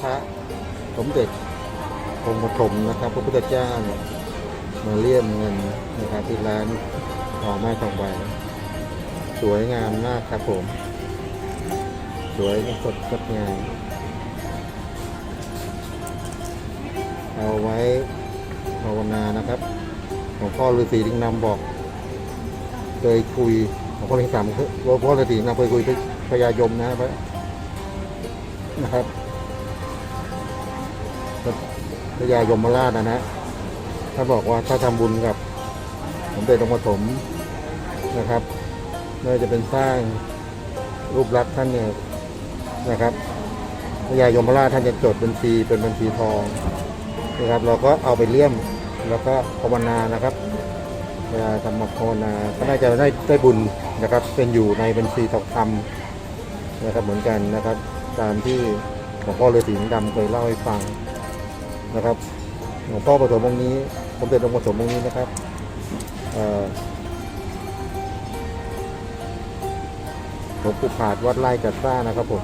พระสมเด็จองค์ปฐมนะครับพระพุทธเจ้าเนี่ยมาเลี่ยมเงินนะครับที่ร้านทองไม้ทองใบสวยงามมากครับผม สวยสดงดงามเอาไว้ภาวนานะครับหลวงพ่อฤาษีลิงนำบอก เคยคุยหลวงพ่อฤาษีนำหลวงพ่อฤาษีนำเคยคุยพญายมนะครับนะครับ พญายมราชนะนะถ้าบอกว่าถ้าทำบุญกับสมเด็จองค์ปฐมนะครับไม่ว่าจะเป็นสร้างรูปลักษณ์ท่านเนี่ยนะครับพญายมราชท่านจะจดบัญชีเป็นบัญชีทองนะครับ เราก็เอาไปเลี่ยมแล้วก็ภาวนานะครับเวลาทำมาภาวนาก็น่าจะได้ได้บุญนะครับ เป็นอยู่ในบัญชีทองคำนะครับเหมือนกันนะครับ ตามที่หลวงพ่อฤาษีดำเคยเล่าให้ฟัง นะครับหลวงพ่อปฐมองค์นี้ผมเป็นองค์ปฐมองค์นี้นะครับอ่อหลวงปู่ผาดวัดไร่จัดซ่านะครับผม